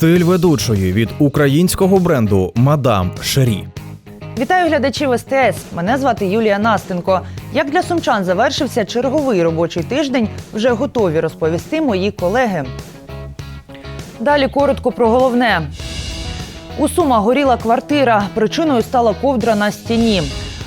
Стиль ведучої від українського бренду Мадам Шері. Вітаю глядачів СТС. Мене звати Юлія Настенко. Як для сумчан завершився черговий робочий тиждень, вже готові розповісти мої колеги. Далі коротко про головне. У Сумах горіла квартира. Причиною стала ковдра на стіні.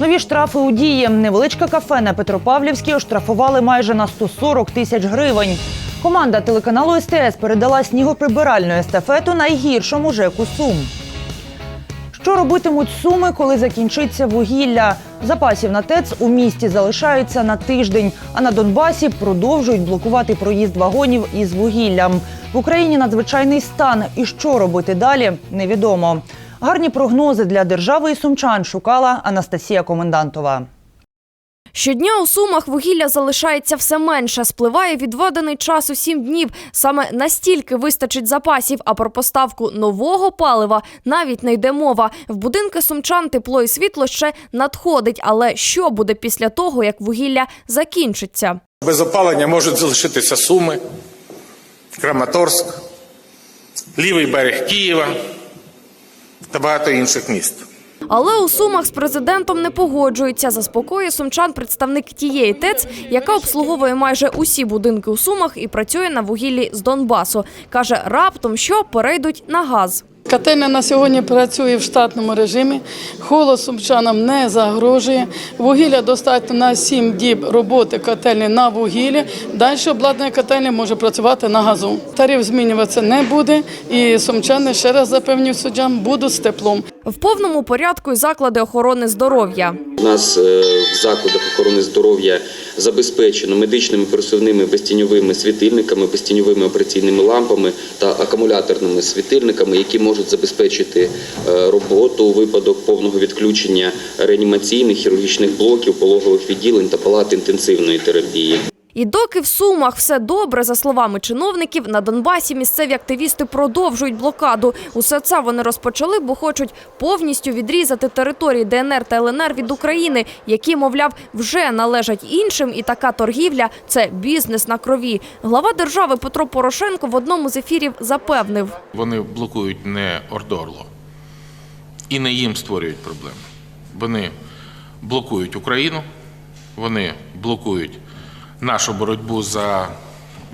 Нові штрафи у дії. Невеличке кафе на Петропавлівській оштрафували майже на 140 тисяч гривень. Команда телеканалу СТС передала снігоприбиральну естафету найгіршому ЖЕКу Сум. Що робитимуть суми, коли закінчиться вугілля? Запасів на ТЕЦ у місті залишаються на тиждень, а на Донбасі продовжують блокувати проїзд вагонів із вугіллям. В Україні надзвичайний стан. І що робити далі, невідомо. Гарні прогнози для держави і сумчан шукала Анастасія Комендантова. Щодня у сумах вугілля залишається все менше. Спливає відведений час у сім днів. Саме настільки вистачить запасів. А про поставку нового палива навіть не йде мова. В будинки сумчан тепло і світло ще надходить. Але що буде після того, як вугілля закінчиться? Без опалення можуть залишитися Суми, Краматорськ, лівий берег Києва та багато інших міст. Але у сумах з президентом не погоджуються. Заспокоює сумчан представник тієї ТЕЦ, яка обслуговує майже усі будинки у сумах і працює на вугіллі з Донбасу. каже, раптом що перейдуть на газ. Котельня на сьогодні працює в штатному режимі. Холод сумчанам не загрожує. Вугілля достатньо на 7 діб роботи котельні на вугіллі. Далі обладнання котельні може працювати на газу. Тариф змінюватися не буде, і сумчани ще раз запевнюють суддям будуть з теплом. В повному порядку і заклади охорони здоров'я. У нас е, в закладах охорони здоров'я забезпечено медичними пересувними безтіньовими світильниками, безтіньовими операційними лампами та акумуляторними світильниками, які можуть забезпечити е, роботу у випадок повного відключення реанімаційних хірургічних блоків, пологових відділень та палат інтенсивної терапії. І доки в Сумах все добре, за словами чиновників, на Донбасі місцеві активісти продовжують блокаду. Усе це вони розпочали, бо хочуть повністю відрізати території ДНР та ЛНР від України, які, мовляв, вже належать іншим. І така торгівля це бізнес на крові. Глава держави Петро Порошенко в одному з ефірів запевнив. Вони блокують не Ордорло і не їм створюють проблеми. Вони блокують Україну, вони блокують нашу боротьбу за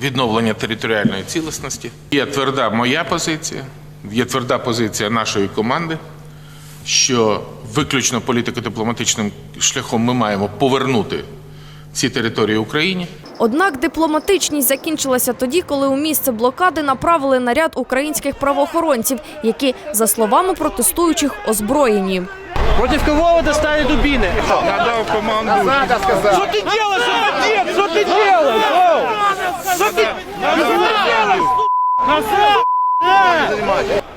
відновлення територіальної цілісності. Є тверда моя позиція, є тверда позиція нашої команди, що виключно політико-дипломатичним шляхом ми маємо повернути ці території Україні. Однак дипломатичність закінчилася тоді, коли у місце блокади направили наряд українських правоохоронців, які, за словами протестуючих, озброєні. Против кого вы достали дубины? Надав команду. Что ты делаешь, отец? Что ты делаешь? Оу! Что ты, что ты делаешь? Назад!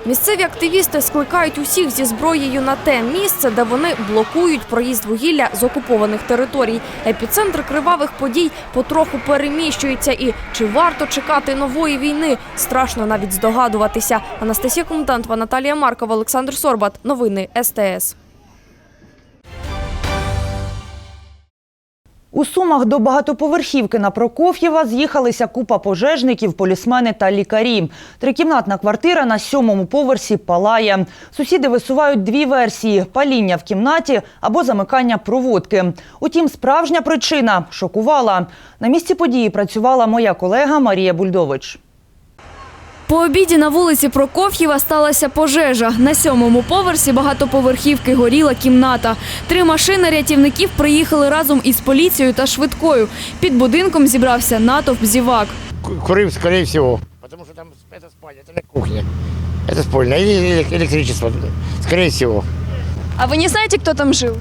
Місцеві активісти скликають усіх зі зброєю на те місце, де вони блокують проїзд вугілля з окупованих територій. Епіцентр кривавих подій потроху переміщується. І чи варто чекати нової війни? Страшно навіть здогадуватися. Анастасія Комендантова, Наталія Маркова, Олександр Сорбат. Новини СТС. У Сумах до багатоповерхівки на Прокоф'єва з'їхалися купа пожежників, полісмени та лікарі. Трикімнатна квартира на сьомому поверсі палає. Сусіди висувають дві версії: паління в кімнаті або замикання проводки. Утім, справжня причина шокувала. На місці події працювала моя колега Марія Бульдович. По обіді на вулиці Прокоф'єва сталася пожежа. На сьомому поверсі багатоповерхівки горіла кімната. Три машини рятівників приїхали разом із поліцією та швидкою. Під будинком зібрався натовп зівак. Курил, скорее всего. Потому что там это спальня, это не кухня. Это спальня. И эле- электричество, скорее всего. А ви не знаєте, хто там жив?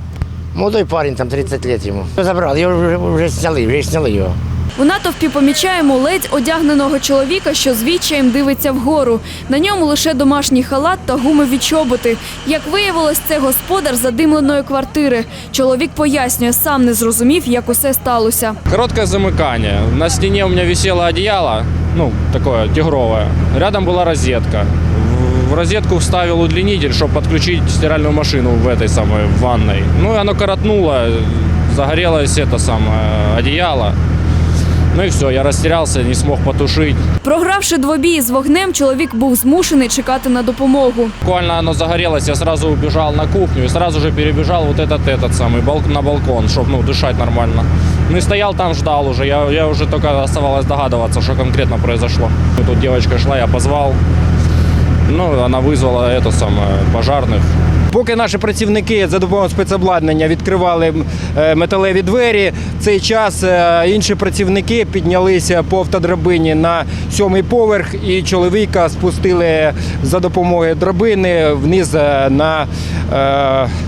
Молодой парень, там 30 лет ему. Кто забрал? Его уже, уже сняли, уже сняли его. У натовпі помічаємо ледь одягненого чоловіка, що з відчаєм дивиться вгору. На ньому лише домашній халат та гумові чоботи. Як виявилось, це господар задимленої квартири. Чоловік пояснює, сам не зрозумів, як усе сталося. Короткое замыкание. На стене у меня висело одеяло, ну, такое тигровое. Рядом была розетка. В- В розетку вставил удлинитель, чтобы подключить стиральную машину в этой самой в ванной. Ну и оно коротнуло, загорелось это самое одеяло. Ну и все, я растерялся, не смог потушить. Програвши двобій з вогнем, чоловік був змушений чекати на допомогу. Буквально оно загорелось, я сразу убежал на кухню и сразу же перебежал вот этот, этот самый, балк, на балкон, чтобы ну, дышать нормально. Ну и стоял там, ждал уже, я, я уже только оставалось догадываться, что конкретно произошло. И тут девочка шла, я позвал, ну, она вызвала это самое, пожарных. Поки наші працівники за допомогою спецобладнання відкривали е, металеві двері, цей час е, інші працівники піднялися по автодрабині на сьомий поверх і чоловіка спустили за допомогою драбини вниз е, на,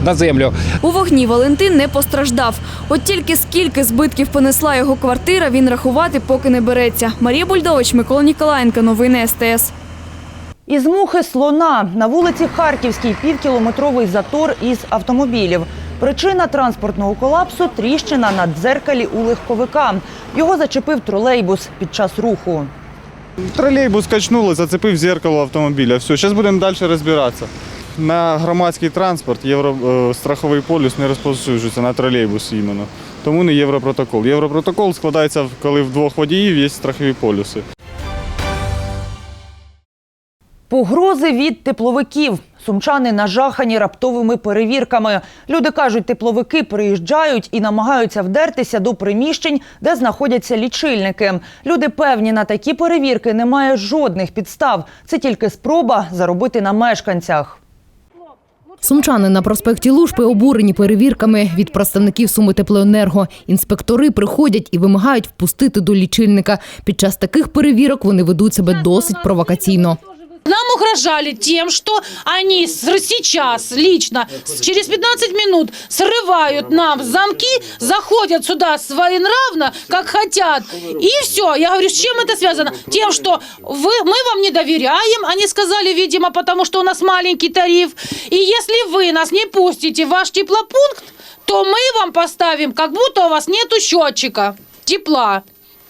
на землю. У вогні Валентин не постраждав. От тільки скільки збитків понесла його квартира, він рахувати поки не береться. Марія Бульдович, Микола Ніколаєнко, новини СТС. Із мухи слона на вулиці Харківській півкілометровий затор із автомобілів. Причина транспортного колапсу тріщина на дзеркалі у легковика. Його зачепив тролейбус під час руху. Тролейбус качнуло, зацепив зеркало автомобіля. Все, зараз будемо далі розбиратися. На громадський транспорт євро, е, полюс не розповсюджується на тролейбус іменно. Тому не європротокол. Європротокол складається, коли в двох водіїв є страхові полюси. Погрози від тепловиків. Сумчани нажахані раптовими перевірками. Люди кажуть, тепловики приїжджають і намагаються вдертися до приміщень, де знаходяться лічильники. Люди певні, на такі перевірки немає жодних підстав. Це тільки спроба заробити на мешканцях. Сумчани на проспекті Лужпи обурені перевірками від представників Суми Теплоенерго. Інспектори приходять і вимагають впустити до лічильника. Під час таких перевірок вони ведуть себе досить провокаційно. Нам угрожали тем, что они сейчас лично через 15 минут срывают нам замки, заходят сюда своенравно, как хотят. И все. Я говорю, с чем это связано? Тем, что вы, мы вам не доверяем, они сказали, видимо, потому что у нас маленький тариф. И если вы нас не пустите в ваш теплопункт, то мы вам поставим, как будто у вас нету счетчика тепла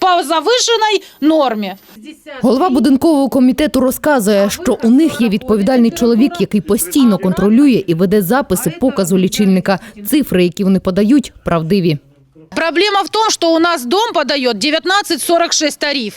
по завишеній нормі. Голова будинкового комітету розказує, що у них є відповідальний чоловік, який постійно контролює і веде записи показу лічильника. Цифри, які вони подають, правдиві. Проблема в том, что у нас дом подает 19,46 тариф.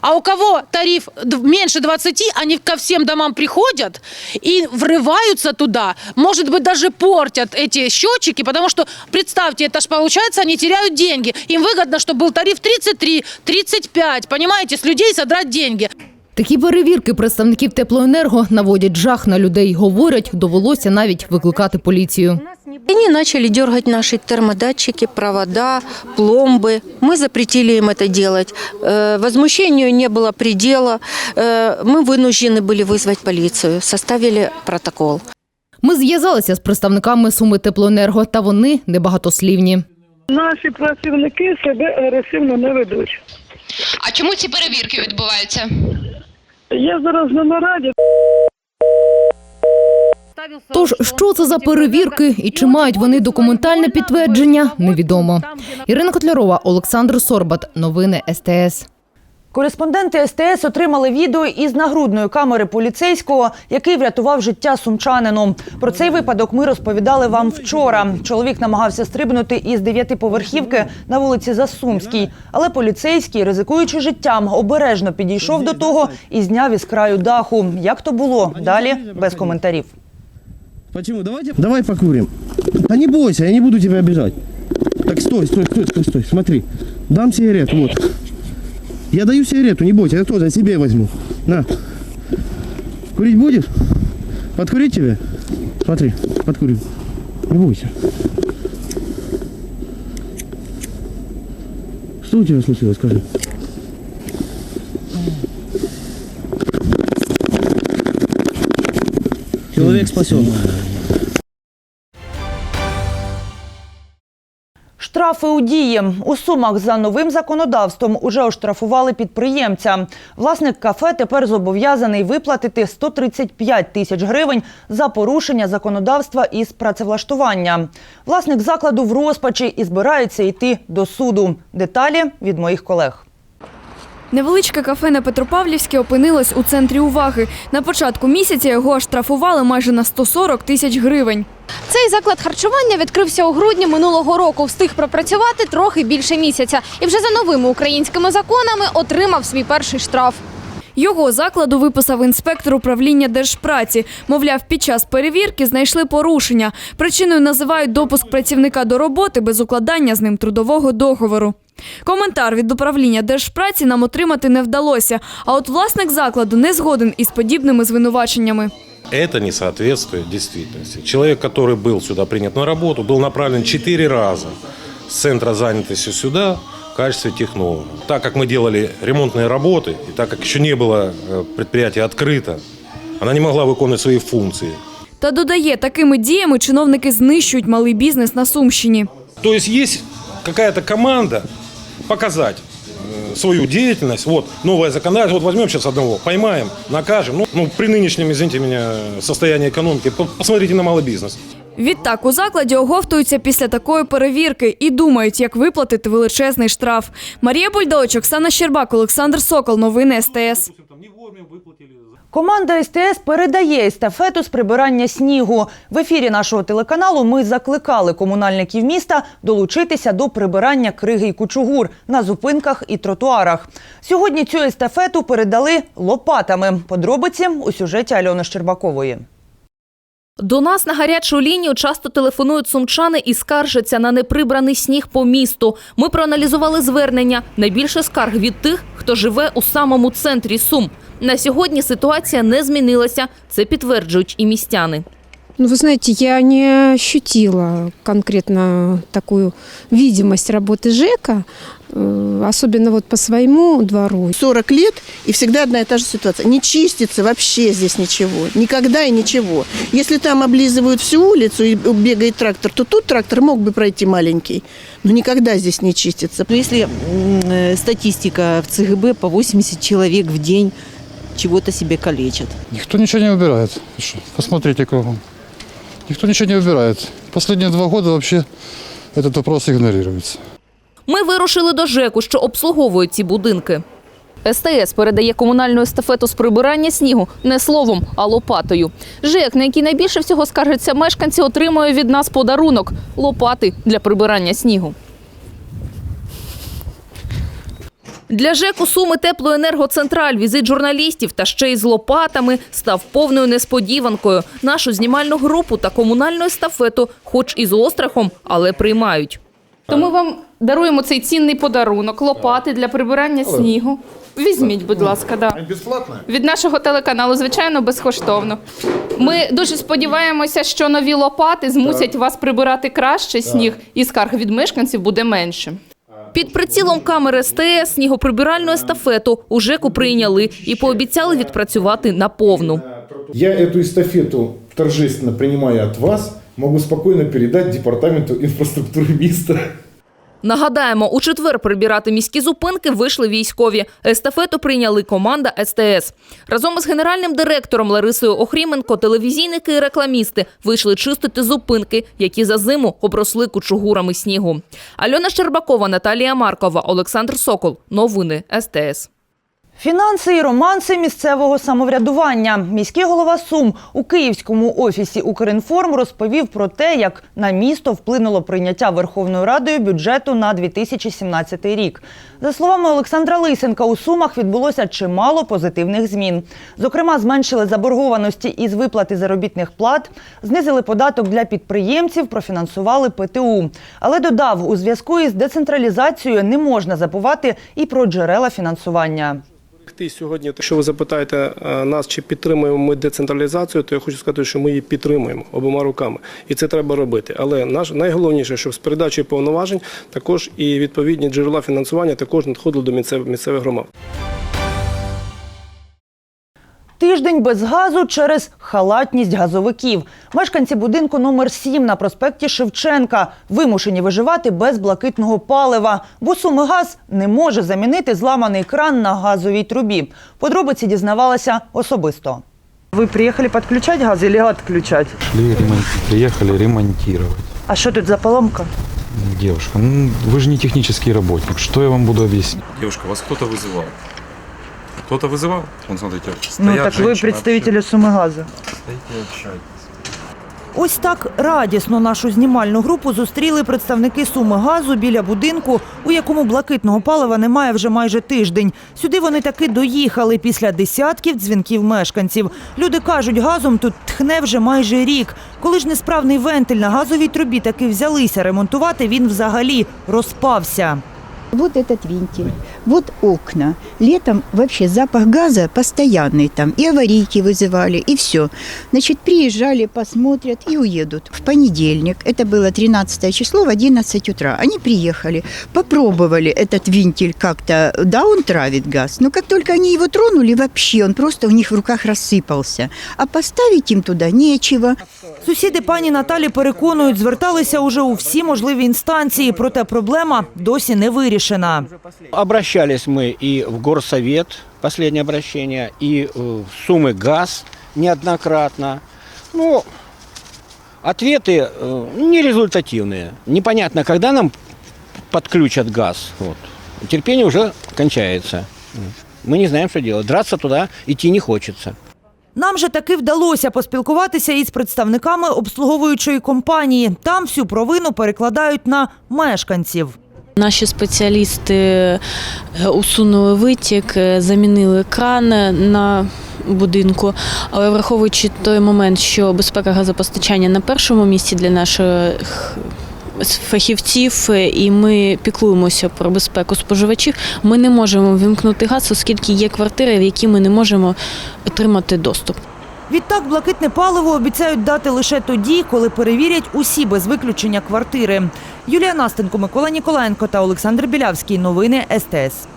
А у кого тариф д- меньше 20, они ко всем домам приходят и врываются туда. Может быть, даже портят эти счетчики, потому что, представьте, это ж получается, они теряют деньги. Им выгодно, чтобы был тариф 33, 35, понимаете, с людей содрать деньги. Такі перевірки представників теплоенерго наводять жах на людей. Говорять, довелося навіть викликати поліцію. Они начали дергать наши термодатчики, провода, пломбы. Мы запретили им это делать. Э, Возмущению не было предела. Э, Мы вынуждены были вызвать полицию, составили протокол. Ми зв'язалися з представниками Суми Теплоенерго, та вони небагатослівні. Наші працівники себе агресивно не ведуть. А чому ці перевірки відбуваються? Я зараз на нараді. Тож, що це за перевірки і чи мають вони документальне підтвердження, невідомо. Ірина Котлярова, Олександр Сорбат. Новини СТС. Кореспонденти СТС отримали відео із нагрудної камери поліцейського, який врятував життя сумчанину. Про цей випадок ми розповідали вам вчора. Чоловік намагався стрибнути із дев'ятиповерхівки на вулиці Засумській, але поліцейський, ризикуючи життям, обережно підійшов до того і зняв із краю даху. Як то було? Далі без коментарів. Почему? Давайте... Давай покурим. Да не бойся, я не буду тебя обижать. Так стой, стой, стой, стой, стой. Смотри. Дам сигарету, вот. Я даю сигарету, не бойся, я тоже себе возьму. На. Курить будешь? Подкурить тебе? Смотри, подкурю. Не бойся. Что у тебя случилось, скажи? Человек спасен. Штрафи у дії у сумах за новим законодавством уже оштрафували підприємця. Власник кафе тепер зобов'язаний виплатити 135 тисяч гривень за порушення законодавства із працевлаштування. Власник закладу в розпачі і збирається йти до суду. Деталі від моїх колег. Невеличке кафе на Петропавлівській опинилось у центрі уваги. На початку місяця його штрафували майже на 140 тисяч гривень. Цей заклад харчування відкрився у грудні минулого року. Встиг пропрацювати трохи більше місяця, і вже за новими українськими законами отримав свій перший штраф. Його закладу виписав інспектор управління держпраці. Мовляв, під час перевірки знайшли порушення. Причиною називають допуск працівника до роботи без укладання з ним трудового договору. Коментар від управління держпраці нам отримати не вдалося. А от власник закладу не згоден із подібними звинуваченнями. Это не соответствует действительности. Человек, который был сюда принят на работу, был направлен четыре раза с центра занятости сюда в качестве технолога. Так как мы делали ремонтные работы, и так как еще не было э, предприятие открыто, она не могла выполнять свои функции. Та додає, такими діями чиновники знищують малий бізнес на Сумщині. То есть есть какая-то команда показать э, свою деятельность. Вот новое законодательство. Вот возьмем сейчас одного, поймаем, накажем. Ну, ну, при нынешнем, извините меня, состоянии экономики, по- посмотрите на малый бизнес. Відтак у закладі оговтуються після такої перевірки і думають, як виплатити величезний штраф. Марія Бульдович, Оксана Щербак, Олександр Сокол. Новини СТС. Команда СТС передає естафету з прибирання снігу. В ефірі нашого телеканалу ми закликали комунальників міста долучитися до прибирання криги й кучугур на зупинках і тротуарах. Сьогодні цю естафету передали лопатами. Подробиці у сюжеті Альони Щербакової. До нас на гарячу лінію часто телефонують сумчани і скаржаться на неприбраний сніг по місту. Ми проаналізували звернення. Найбільше скарг від тих, хто живе у самому центрі Сум. На сьогодні ситуація не змінилася. Це підтверджують і містяни. Ну, вы знаете, я не ощутила конкретно такую видимость работы ЖЭКа, э, Особенно вот по своему двору. 40 лет, и всегда одна и та же ситуация. Не чистится вообще здесь ничего. Никогда и ничего. Если там облизывают всю улицу и бегает трактор, то тут трактор мог бы пройти маленький. Но никогда здесь не чистится. Но если м, э, статистика в ЦГБ по 80 человек в день чего-то себе калечат. Никто ничего не убирает. Посмотрите кругом. Никто ничего не убирает. Последние два года вообще этот вопрос игнорируется. Ми вирушили до ЖЕКу, що обслуговує ці будинки. СТС передає комунальну естафету з прибирання снігу не словом, а лопатою. ЖЕК, на який найбільше всього скаржаться мешканці, отримує від нас подарунок лопати для прибирання снігу. Для ЖЕКу Суми Теплоенергоцентраль візит журналістів та ще й з лопатами став повною несподіванкою. Нашу знімальну групу та комунальну естафету, хоч і з острахом, але приймають. То ми вам даруємо цей цінний подарунок, лопати для прибирання снігу. Візьміть, будь ласка, да. Безплатно? від нашого телеканалу, звичайно, безкоштовно. Ми дуже сподіваємося, що нові лопати змусять вас прибирати краще сніг, і скарг від мешканців буде менше. Під прицілом камери СТС снігоприбиральну естафету у ЖЕКу прийняли і пообіцяли відпрацювати наповну. Я эту эстафету торжественно принимая от вас, могу спокойно передать Департаменту инфраструктуры места. Нагадаємо, у четвер прибирати міські зупинки вийшли військові. Естафету прийняли команда СТС. Разом із генеральним директором Ларисою Охріменко телевізійники і рекламісти вийшли чистити зупинки, які за зиму обросли кучугурами снігу. Альона Щербакова, Наталія Маркова, Олександр Сокол. Новини СТС. Фінанси і романси місцевого самоврядування. Міський голова Сум у Київському офісі Укрінформ розповів про те, як на місто вплинуло прийняття Верховною Радою бюджету на 2017 рік. За словами Олександра Лисенка, у Сумах відбулося чимало позитивних змін. Зокрема, зменшили заборгованості із виплати заробітних плат, знизили податок для підприємців, профінансували ПТУ. Але додав, у зв'язку із децентралізацією не можна забувати і про джерела фінансування. Ти сьогодні, якщо ви запитаєте е, нас, чи підтримуємо ми децентралізацію, то я хочу сказати, що ми її підтримуємо обома руками, і це треба робити. Але наш найголовніше, щоб з передачею повноважень також і відповідні джерела фінансування також надходили до місцевих громад. Тиждень без газу через халатність газовиків. Мешканці будинку номер 7 на проспекті Шевченка вимушені виживати без блакитного палива, бо Сумигаз не може замінити зламаний кран на газовій трубі. Подробиці дізнавалася особисто. Ви приїхали підключати газ або відключати? Шли ремонт... Приехали ремонтировать. А що тут за поломка? Девушка, ну вы же не технический работник. Что я вам буду объяснять? Девушка, вас кто-то вызывал. Кто-то вызывал? Вон, смотрите, Ну стоят так ви женщины, представителі Суми газу. Стоите, общайтесь. Ось так радісно нашу знімальну групу зустріли представники Суми газу біля будинку, у якому блакитного палива немає вже майже тиждень. Сюди вони таки доїхали після десятків дзвінків мешканців. Люди кажуть, газом тут тхне вже майже рік. Коли ж несправний вентиль на газовій трубі таки взялися ремонтувати, він взагалі розпався. Вот этот вентиль, вот окна. Летом вообще запах газа постоянный там. И аварийки вызывали, и все. Значит, приезжали, посмотрят и уедут. В понедельник, это было 13 число, в 11 утра, они приехали, попробовали этот вентиль как-то, да, он травит газ, но как только они его тронули, вообще он просто у них в руках рассыпался. А поставить им туда нечего. Сусіди пані Наталі переконують, зверталися уже у всі можливі інстанції, проте проблема досі не вирішена. Обращались мы и в Горсовет, последнее обращение, и э, в Сумы ГАЗ неоднократно. Ну, ответы э, нерезультативные. Непонятно, когда нам подключат газ. Вот. Терпение уже кончается. Мы не знаем, что делать. Драться туда идти не хочется. Нам же таки вдалося поспілкуватися із представниками обслуговуючої компанії. Там всю провину перекладають на мешканців. Наші спеціалісти е, усунули витік, е, замінили кран на будинку, але враховуючи той момент, що безпека газопостачання на першому місці для наших фахівців, е, і ми піклуємося про безпеку споживачів, ми не можемо вимкнути газ, оскільки є квартири, в які ми не можемо отримати доступ. Відтак блакитне паливо обіцяють дати лише тоді, коли перевірять усі без виключення квартири. Юлія Настенко, Микола Ніколаєнко та Олександр Білявський. Новини СТС.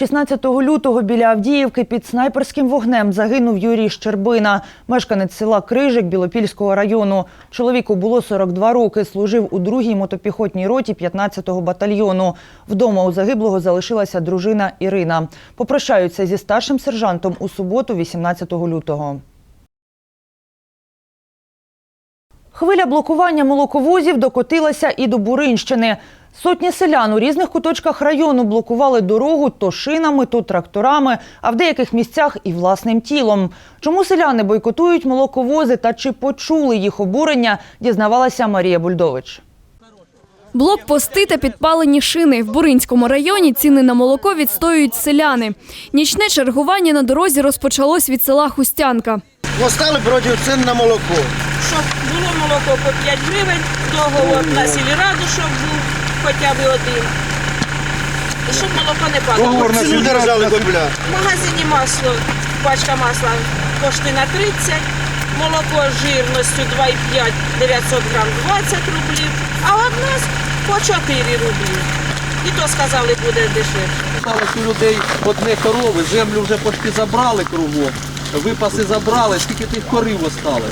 16 лютого біля Авдіївки під снайперським вогнем загинув Юрій Щербина, мешканець села Крижик Білопільського району. Чоловіку було 42 роки, служив у 2-й мотопіхотній роті 15-го батальйону. Вдома у загиблого залишилася дружина Ірина. Попрощаються зі старшим сержантом у суботу, 18 лютого. Хвиля блокування молоковозів докотилася і до Буринщини. Сотні селян у різних куточках району блокували дорогу то шинами, то тракторами, а в деяких місцях і власним тілом. Чому селяни бойкотують молоковози та чи почули їх обурення, дізнавалася Марія Бульдович. Блокпости та підпалені шини. В Буринському районі ціни на молоко відстоюють селяни. Нічне чергування на дорозі розпочалось від села Хустянка. Постали проти цін на молоко. Щоб було молоко по 5 гривень, договор на сільраду, щоб був хоча б один. І щоб молоко не падало. Ціну держали купля. В магазині масло, пачка масла коштує на 30, молоко з жирністю 2,5 900 грам 20 рублів, а от нас по 4 рублі. І то сказали, буде дешевше. Сталося у людей одне корови, землю вже почти забрали кругом, випаси забрали, скільки тих корів осталось.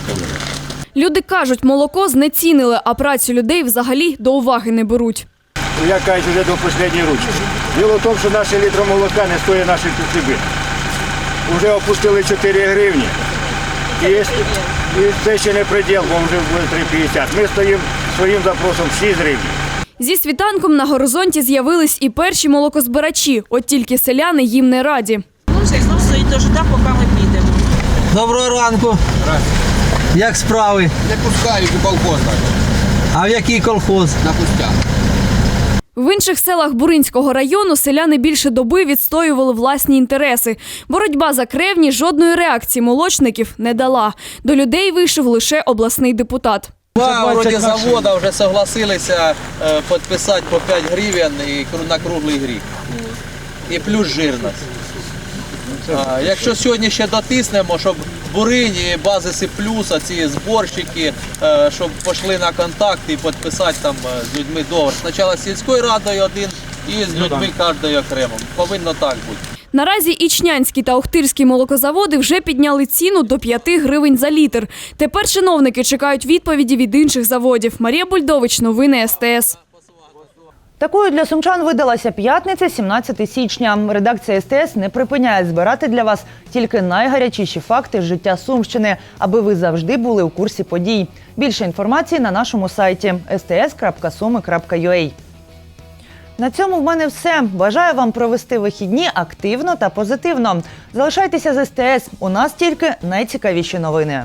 Люди кажуть, молоко знецінили, а працю людей взагалі до уваги не беруть. Я кажу вже до останньої ручки. Діло в тому, що наше літро молока не стоїть наших хліби. Уже опустили 4 гривні. І, і це ще не приділ, бо вже буде 3,50. Ми стоїмо своїм запросом 6 гривень. Зі світанком на горизонті з'явились і перші молокозбирачі, от тільки селяни їм не раді. Ну все, знов стоїть дожида, поки ми. Доброго ранку. Як справи? Не пускають у колхоз. А в який колхоз? На пустях. В інших селах Буринського району селяни більше доби відстоювали власні інтереси. Боротьба за кревні жодної реакції молочників не дала. До людей вийшов лише обласний депутат. Два вроді завода вже согласилися е, підписати по 5 гривень і кру- на круглий гріх. І плюс жирність. А, якщо сьогодні ще дотиснемо, щоб бурині, базиси плюса, ці зборщики, е, щоб пішли на контакт і підписати там е, з людьми договор. Спочатку з сільською радою один і з людьми кожною окремо. Повинно так бути. Наразі Ічнянський та Охтирський молокозаводи вже підняли ціну до 5 гривень за літр. Тепер чиновники чекають відповіді від інших заводів. Марія Бульдович, новини СТС. Такою для сумчан видалася п'ятниця, 17 січня. Редакція СТС не припиняє збирати для вас тільки найгарячіші факти життя Сумщини, аби ви завжди були у курсі подій. Більше інформації на нашому сайті sts.sumi.ua. На цьому в мене все. Бажаю вам провести вихідні активно та позитивно. Залишайтеся з СТС. У нас тільки найцікавіші новини.